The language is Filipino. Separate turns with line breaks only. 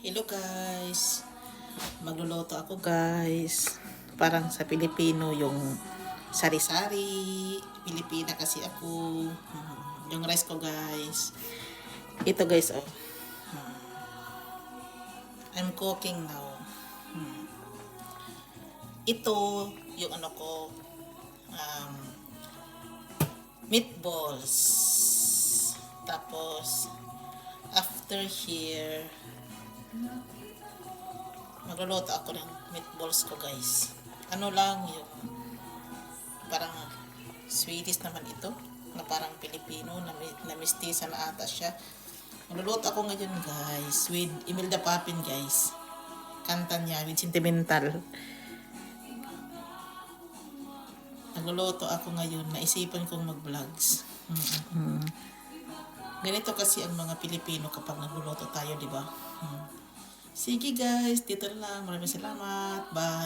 Hello guys. Magluluto ako guys. Parang sa Pilipino yung sari-sari. Pilipina kasi ako. Mhm. Yung rice ko guys. Ito guys oh. Mhm. I'm cooking now. Mhm. Ito yung ano ko um, meatballs. Tapos after here magluluto ako ng meatballs ko guys. Ano lang yung parang Swedish naman ito na parang Pilipino na, na mistisa na ata siya. Magluluto ako ngayon guys with Imelda Papin guys. Kanta niya with sentimental. Nagluluto ako ngayon naisipan kong mag vlogs Ganito kasi ang mga Pilipino kapag nagluluto tayo, di ba? Hmm. Sige guys, dito lang. Maraming salamat. Bye.